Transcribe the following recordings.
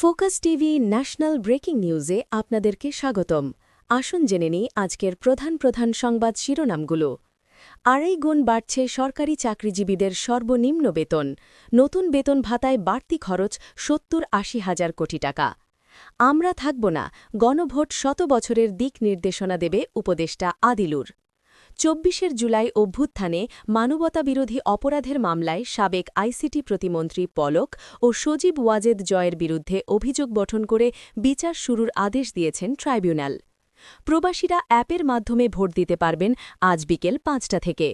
Focus TV national breaking নিউজে আপনাদেরকে স্বাগতম। আসুন জেনে নিই আজকের প্রধান প্রধান সংবাদ শিরোনামগুলো। আড়াই গুণ বাড়ছে সরকারি চাকরিজীবীদের সর্বনিম্ন বেতন। নতুন বেতন ভাতায় বাড়তি খরচ সত্তর আশি হাজার কোটি টাকা। আমরা থাকব না, গণভোট শত বছরের দিক নির্দেশনা দেবে উপদেষ্টা আদিলুর। চব্বিশের জুলাই অভ্যুত্থানে মানবতাবিরোধী অপরাধের মামলায় সাবেক আইসিটি প্রতিমন্ত্রী পলক ও সজীব ওয়াজেদ জয়ের বিরুদ্ধে অভিযোগ গঠন করে বিচার শুরুর আদেশ দিয়েছেন ট্রাইব্যুনাল। প্রবাসীরা অ্যাপের মাধ্যমে ভোট দিতে পারবেন আজ বিকেল পাঁচটা থেকে।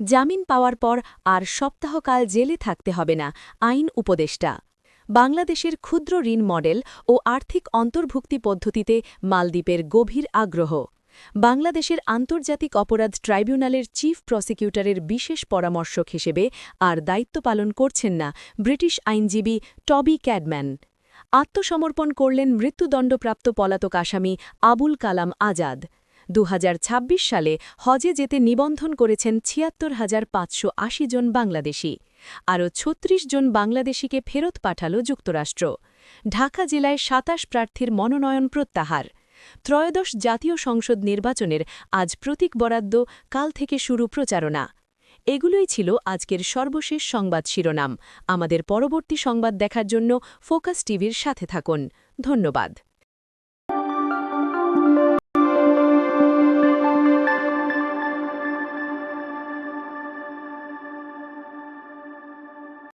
জামিন পাওয়ার পর আর সপ্তাহকাল জেলে থাকতে হবে না, আইন উপদেষ্টা। বাংলাদেশের ক্ষুদ্র ঋণ মডেল ও আর্থিক অন্তর্ভুক্তি পদ্ধতিতে মালদ্বীপের গভীর আগ্রহ। বাংলাদেশের আন্তর্জাতিক অপরাধ ট্রাইব্যুনালের চিফ প্রসিকিউটরের বিশেষ পরামর্শক হিসেবে আর দায়িত্ব পালন করছেন না ব্রিটিশ আইনজীবী টবি ক্যাডম্যান। আত্মসমর্পণ করলেন মৃত্যুদণ্ডপ্রাপ্ত পলাতক আসামি আবুল কালাম আজাদ। দু হাজার ছাব্বিশ সালে হজে যেতে নিবন্ধন করেছেন ছিয়াত্তর হাজার পাঁচশো জন বাংলাদেশি। আরও ছত্রিশ জন বাংলাদেশিকে ফেরত পাঠাল যুক্তরাষ্ট্র। ঢাকা জেলায় সাতাশ প্রার্থীর মনোনয়ন প্রত্যাহার। ত্রয়োদশ জাতীয় সংসদ নির্বাচনের আজ প্রতীক বরাদ্দ, কাল থেকে শুরু প্রচারণা। এগুলোই ছিল আজকের সর্বশেষ সংবাদ শিরোনাম। আমাদের পরবর্তী সংবাদ দেখার জন্য ফোকাস টিভির সাথে থাকুন। ধন্যবাদ।